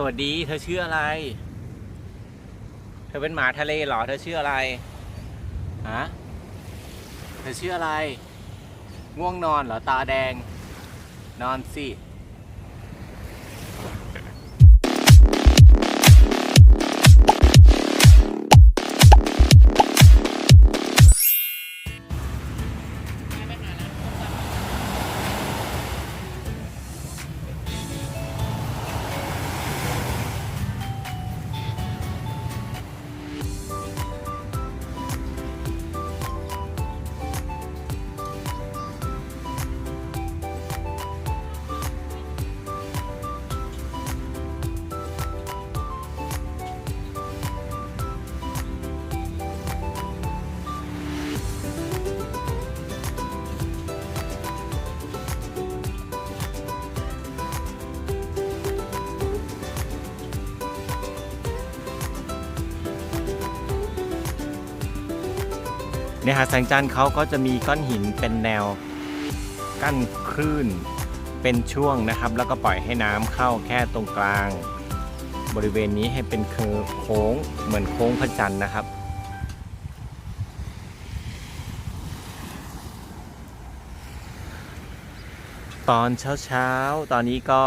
สวัสดีเธอชื่ออะไร เธอเป็นหมาทะเลเหรอ เธอชื่ออะไรฮะเธอชื่ออะไร ง่วงนอนเหรอตาแดง นอนสิ เนี่ยหาดแสงจันทร์เขาก็จะมีก้อนหินเป็นแนวกั้นคลื่นเป็นช่วงนะครับ แล้วก็ปล่อยให้น้ำเข้าแค่ตรงกลาง บริเวณนี้ให้เป็นคือโค้งเหมือนโค้งพระจันทร์นะครับ ตอนเช้าเช้าตอนนี้ก็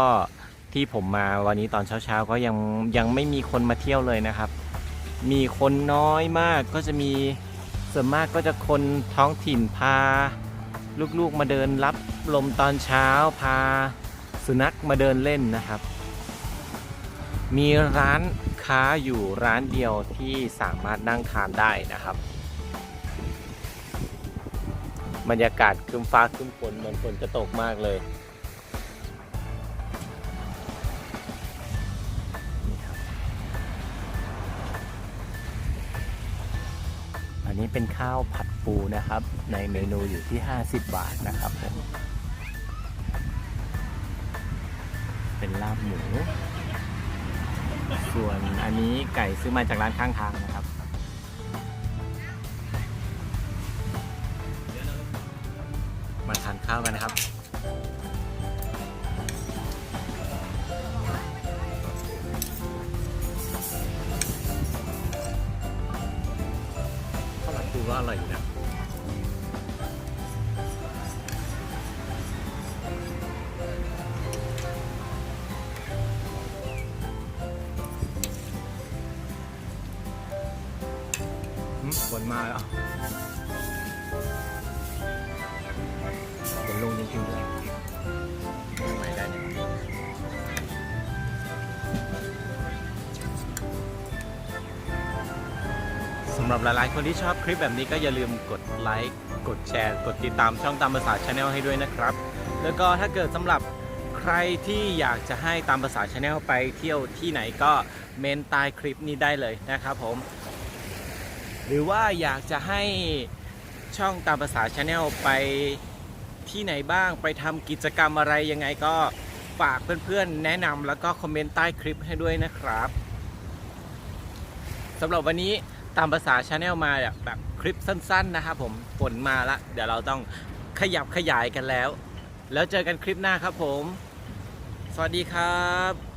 ที่ผมมาวันนี้ตอนเช้าเช้าก็ยังยังไม่มีคนมาเที่ยวเลยนะครับ มีคนน้อยมากก็จะมี ส่วนมากก็จะคนท้องถิ่นพา ลูกๆมาเดินรับลมตอนเช้าพาสุนัขมาเดินเล่นนะครับ มีร้านค้าอยู่ร้านเดียวที่สามารถนั่งทานได้นะครับ บรรยากาศคึมฟ้าคึมฝนเหมือนฝนจะตกมากเลย อันนี้เป็นข้าวผัดปูนะครับ ในเมนูอยู่ที่ 50 บาทนะครับผมเป็นลาบหมู ส่วนอันนี้ไก่ซื้อมาจากร้านข้างทางนะครับ มาทานข้าวกันนะครับ ก็อร่อยอยู่นะหืมฝนมาแล้วฝนลงจริงๆเลยำหรับหลายๆ คนที่ชอบคลิปแบบนี้ก็อย่าลืมกดไลค์ กดแชร์ กดติดตามช่องตามภาษาชาแนลให้ด้วยนะครับ แล้วก็ถ้าเกิดสำหรับใครที่อยากจะให้ตามภาษาชาแนลไปเที่ยวที่ไหนก็เมนใต้คลิปนี้ได้เลยนะครับผม หรือว่าอยากจะให้ช่องตามภาษาชาแนลไปที่ไหนบ้างไปทำกิจกรรมอะไรยังไงก็ฝากเพื่อนๆ แนะนำแล้วก็คอมเมนต์ใต้คลิปให้ด้วยนะครับสำหรับวันนี้ ตามภาษาชาแนลมาแบบแบบคลิปสั้นๆนะครับผมฝนมาละ เดี๋ยวเราต้องขยับขยายกันแล้ว แล้วเจอกันคลิปหน้าครับผม สวัสดีครับ